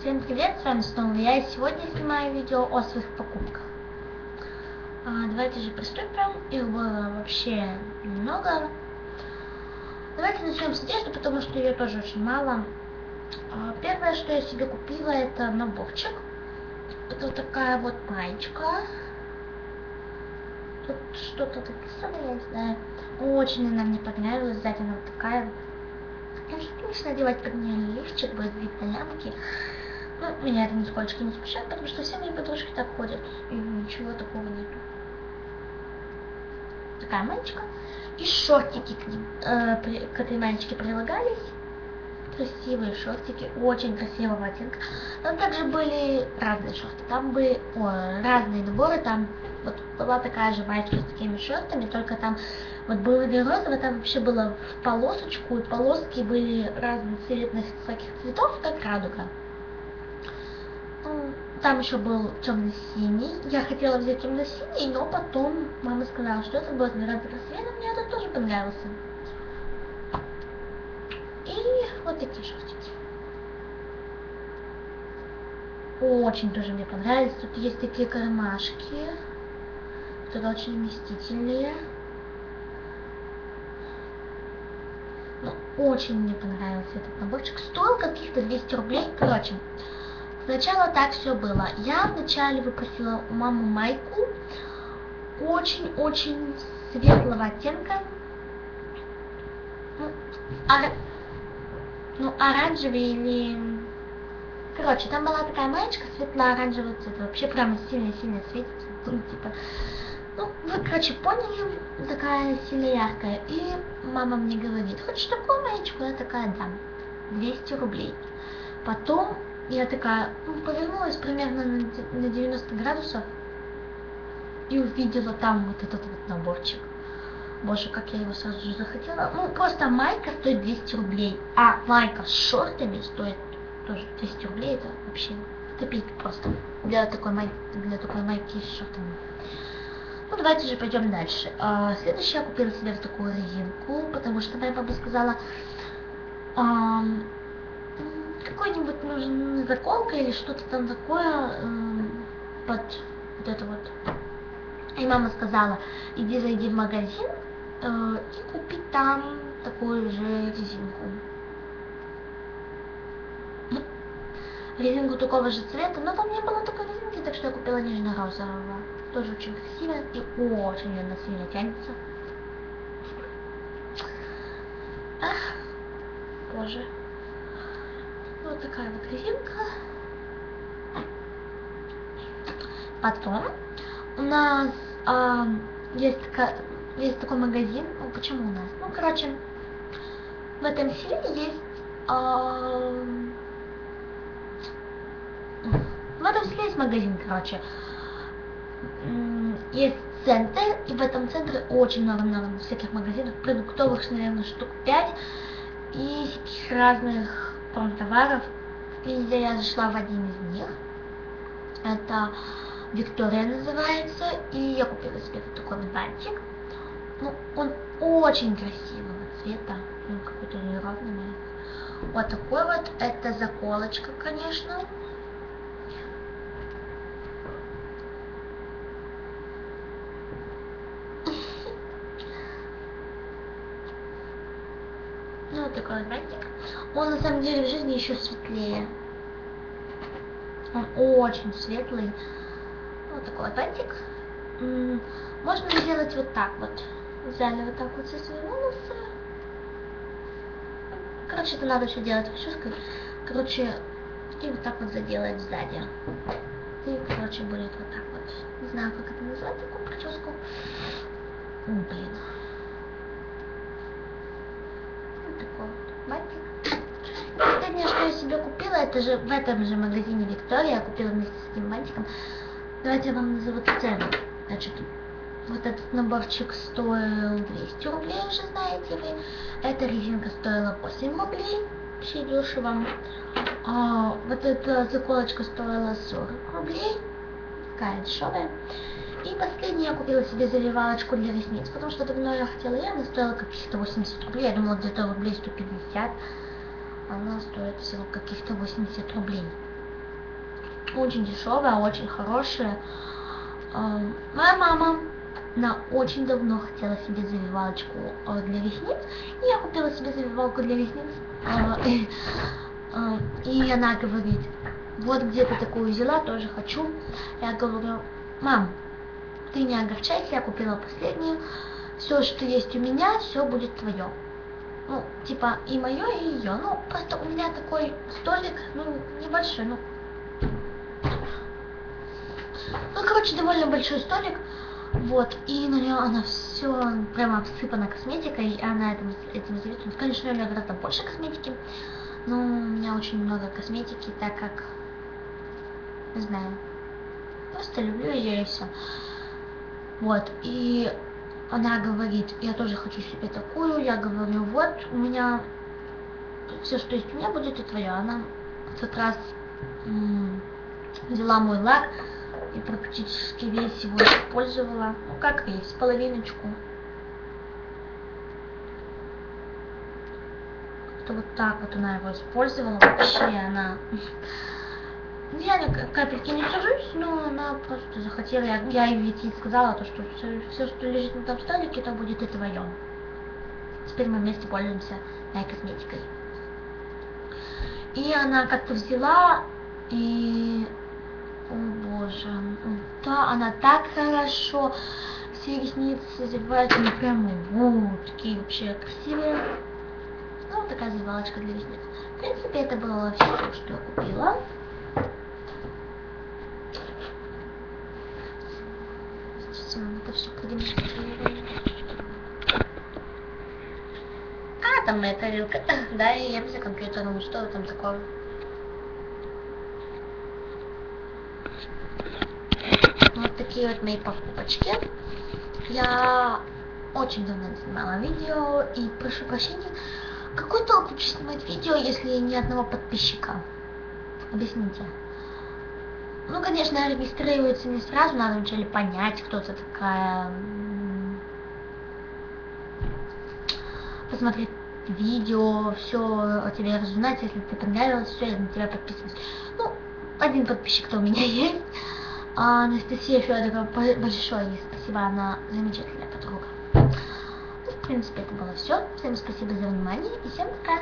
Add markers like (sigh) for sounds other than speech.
Всем привет, с вами снова я, и сегодня снимаю видео о своих покупках. А, давайте же приступим, их было вообще немного. Давайте начнем с одежды, потому что ее тоже очень мало. А, первое, что я себе купила, это наборчик. Это вот такая вот маечка. Тут что-то написано, я не знаю. Очень она мне понравилась, сзади она вот такая вот Конечно, конечно, одевать под нее лифчик будет видно лямки. Ну, меня это нисколько не смущает, потому что все мои подружки так ходят, и ничего такого нету. Такая маечка. И шортики к, ним, э, при, к этой маечке прилагались. Красивые шортики, очень красивого оттенка. Там также были разные шорты. Там были о, разные наборы. Там вот была такая же маечка с такими шортами, только там вот было розовое, там вообще было в полосочку, и полоски были разных цветных всяких цветов, как радуга. Ну, там еще был темно-синий. Я хотела взять темно-синий, но потом мама сказала, что это будет гораздо красивее, мне это тоже понравился. И вот такие шортики. Очень тоже мне понравились. Тут есть такие кармашки. Тут очень вместительные. Ну, очень мне понравился этот наборчик. Стоил каких-то 200 рублей. Короче, сначала так все было. Я вначале выпросила у мамы майку. Очень-очень светлого оттенка. Ну, ор... ну, оранжевый или... Короче, там была такая маечка светло-оранжевого цвета. Вообще прям сильно-сильно светится. Ну, типа, ну, вы, короче, поняли, такая сильно яркая. И мама мне говорит, хочешь такую маечку? Я такая, да, 200 рублей. Потом я такая, ну, повернулась примерно на 90 градусов и увидела там вот этот вот наборчик. Боже, как я его сразу же захотела. Ну, просто майка стоит 200 рублей, а майка с шортами стоит тоже 200 рублей. Это вообще копейки просто для такой майки, для такой майки с шортами. Ну, давайте же пойдем дальше. А, следующее я купила себе вот такую резинку, потому что моя баба сказала, какой-нибудь нужен заколка или что-то там такое а, под вот это вот. И мама сказала, иди зайди в магазин а, и купи там такую же резинку. Резинку такого же цвета, но там не было такой резинки, так что я купила нежно-розового тоже очень красивая и очень она сильно тянется. Ах, боже. Вот такая вот резинка. Потом у нас а, есть, такая, есть такой магазин. Ну, почему у нас? Ну, короче, в этом селе есть а, в этом селе есть магазин, короче есть центр, и в этом центре очень много-много всяких магазинов, продуктовых, наверное, штук 5, и всяких разных промтоваров. Везде я зашла в один из них. Это Виктория называется, и я купила себе вот такой бантик. Ну, он очень красивого цвета, ну, какой-то неровный. Вот такой вот, это заколочка, конечно, Ну, вот такой вот бантик. Он на самом деле в жизни еще светлее. Он очень светлый. Вот такой вот бантик. Можно сделать вот так вот. Взяли вот так вот все свои волосы. Короче, это надо все делать расческой. Короче, и вот так вот заделать сзади. И, короче, будет вот так вот. Не знаю, как это назвать, такую прическу. О, блин. Купила, это же в этом же магазине Виктория, я купила вместе с этим бантиком. Давайте я вам назову цену. Значит, вот этот наборчик стоил 200 рублей, уже знаете вы. Эта резинка стоила 8 рублей, вообще дешево. А, вот эта заколочка стоила 40 рублей, такая дешевая. И последний я купила себе завивалочку для ресниц, потому что давно я хотела, и она стоила каких-то 80 рублей. Я думала, где-то рублей 150. Она стоит всего каких-то 80 рублей. очень дешевая, очень хорошая. А, моя мама, она очень давно хотела себе завивалочку а, для ресниц, и я купила себе завивалку для ресниц. (laughs) И она говорит, вот где то такую взяла, тоже хочу. Я говорю, мам, ты не огорчайся, я купила последнюю, все, что есть у меня, все будет твое. Ну, типа, и мое, и ее. Ну, просто у меня такой столик, ну, небольшой, ну, ну, короче, довольно большой столик. Вот, и на нее она все прямо обсыпана косметикой, и она этим, этим зависит. Конечно, у нее гораздо больше косметики, но у меня очень много косметики, так как, не знаю, просто люблю ее и все. Вот, и она говорит, я тоже хочу себе такую, я говорю, вот, у меня все, что есть у меня, будет и твое. Она как раз взяла мой лак и практически весь его использовала. Ну, как весь, половиночку. Это вот так вот она его использовала. Вообще она... Я на капельки не сажусь, но она просто захотела, я, я ведь ей сказала, то, что все, все, что лежит на том столике, это будет и твое. Теперь мы вместе пользуемся моей косметикой. И она как-то взяла и... О боже, да, она так хорошо все ресницы завивает, они прямо вот, такие вообще красивые. Ну, вот такая завивалочка для ресниц. В принципе, это было все, что я купила. Это все продемонстрирую. А, там моя тарелка. (laughs) Да, и я без компьютера, ну что там такое? Вот такие вот мои покупочки. Я очень давно не снимала видео и прошу прощения, какой толк вообще снимать видео, если ни одного подписчика? Объясните. Ну, конечно, регистрируется не сразу, надо вначале понять, кто ты такая. Посмотреть видео, все о тебе разузнать, если тебе понравилось, все, я на тебя подписываюсь. Ну, один подписчик-то у меня (laughs) есть. А Анастасия Федорова, большое ей спасибо, она замечательная подруга. Ну, в принципе, это было все. Всем спасибо за внимание и всем пока.